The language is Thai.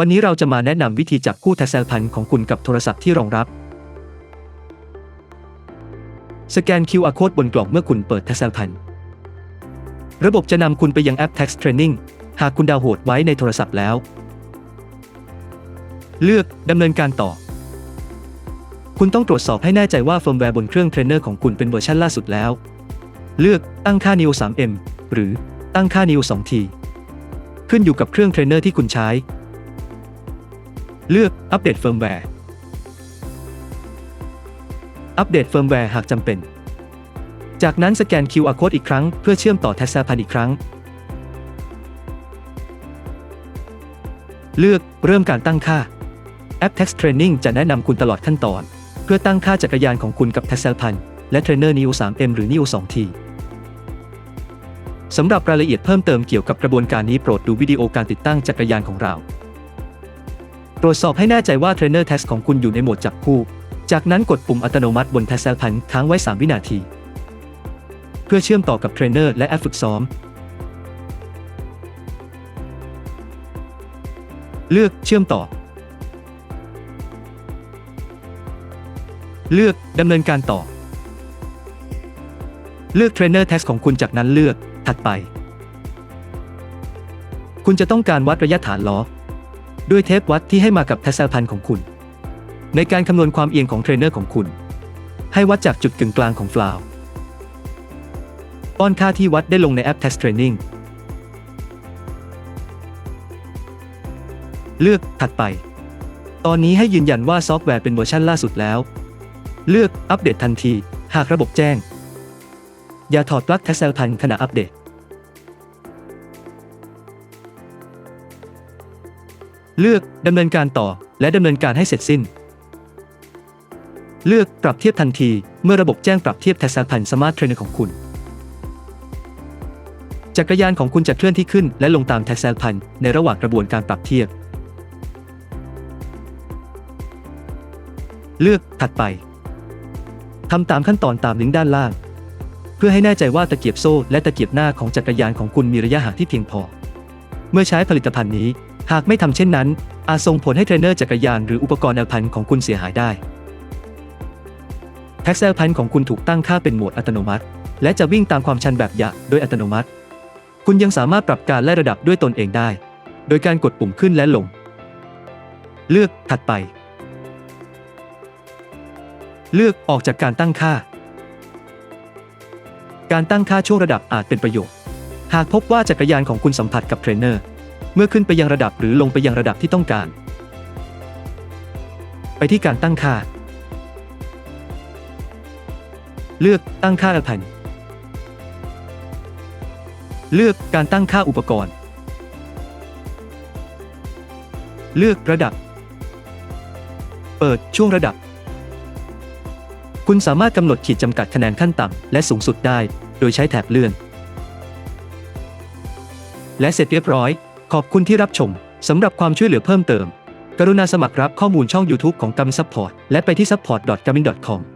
วันนี้เราจะมาแนะนำวิธีจับคู่แทเซลพันของคุณกับโทรศัพท์ที่รองรับ สแกน QR Code บนกล่องเมื่อคุณเปิดแทเซลพันระบบจะนำคุณไปยังแอป Tax Training หากคุณดาวน์โหลดไว้ในโทรศัพท์แล้ว เลือกดำเนินการต่อ คุณต้องตรวจสอบให้แน่ใจว่าเฟิร์มแวร์บนเครื่องเทรนเนอร์ของคุณเป็นเวอร์ชันล่าสุดแล้ว เลือกตั้งค่า Neo 3M หรือตั้งค่า Neo 2T ขึ้นอยู่กับเครื่องเทรนเนอร์ที่คุณใช้ เลือกอัปเดตเฟิร์มแวร์ อัปเดตเฟิร์มแวร์หากจำเป็น จากนั้นสแกน QR Code อีกครั้งเพื่อเชื่อมต่อแทสซาพันอีกครั้ง เลือกเริ่มการตั้งค่า แอป Tax Training จะแนะนำคุณตลอดขั้นตอน เพื่อตั้งค่าจักรยานของคุณกับ t a x พันและเทรนเนอร์ Neo 3M หรือ Neo 2T สำหรับรายละเอียดเพิ่มเติมเกี่ยวกับกระบวนการนี้โปรดดูวิดีโอการติดตั้งจักรยานของเรา ตรวจสอบให้แน่ใจว่าเทรนเนอร์แท็ของคุณอยู่ในโหมดจับคู่ จากนั้นกดปุ่มอัตโนมัติบนแทสเซลพันค้างไว้ 3 วินาที เพื่อเชื่อมต่อกับเทรนเนอร์และแอปฝึกซ้อม เลือกเชื่อมต่อ เลือกดำเนินการต่อ เลือกเทรนเนอร์แท็ของคุณจากนั้นเลือกถัดไป คุณจะต้องการวัดระยะฐานล้อ ด้วยเทปวัดที่ให้มากับแทสเซลพันของคุณ ในการคำนวณความเอียงของเทรนเนอร์ของคุณ ให้วัดจากจุดกึ่งกลางของฟลาวป้อนค่าที่วัดได้ลงในแอป Test Training เลือกถัดไป ตอนนี้ให้ยืนยันว่าซอฟต์แวร์เป็นเวอร์ชันล่าสุดแล้ว เลือกอัปเดตทันที หากระบบแจ้ง อย่าถอดปลั๊กแทสเซลพันขณะอัปเดต เลือกดำเนินการต่อและดำเนินการให้เสร็จสิ้น เลือกปรับเทียบทันทีเมื่อระบบแจ้งปรับเทียบแทสเซลพันสมาร์ทเทรนเนอร์ของคุณ จักรยานของคุณจะเคลื่อนที่ขึ้นและลงตามแทสเซลพันในระหว่างกระบวนการปรับเทียบ เลือกถัดไปทำตามขั้นตอนตามลิงก์ด้านล่าง เพื่อให้แน่ใจว่าตะเกียบโซ่และตะเกียบหน้าของจักรยานของคุณมีระยะห่างที่เพียงพอ เมื่อใช้ผลิตภัณฑ์นี้ หากไม่ทำเช่นนั้น อาจส่งผลให้เทรนเนอร์จักรยานหรืออุปกรณ์แอลพันของคุณเสียหายได้แท็กเซลพันของคุณถูกตั้งค่าเป็นโหมดอัตโนมัติ และจะวิ่งตามความชันแบบหยะโดยอัตโนมัติ คุณยังสามารถปรับการไล่ระดับด้วยตนเองได้ โดยการกดปุ่มขึ้นและลง เลือกถัดไป เลือกออกจากการตั้งค่า การตั้งค่าช่วงระดับอาจเป็นประโยชน์ หากพบว่าจักรยานของคุณสัมผัสกับเทรนเนอร์ เมื่อขึ้นไปยังระดับหรือลงไปยังระดับที่ต้องการ ไปที่การตั้งค่า เลือกตั้งค่าแอลพันเลือกการตั้งค่าอุปกรณ์ เลือกระดับ เปิดช่วงระดับ คุณสามารถกำหนดขีดจำกัดคะแนนขั้นต่ำและสูงสุดได้ โดยใช้แถบเลื่อน และเสร็จเรียบร้อย ขอบคุณที่รับชม สำหรับความช่วยเหลือเพิ่มเติม กรุณาสมัครรับข้อมูลช่อง YouTube ของกัมซัพพอร์ตและไปที่ support.gamin.com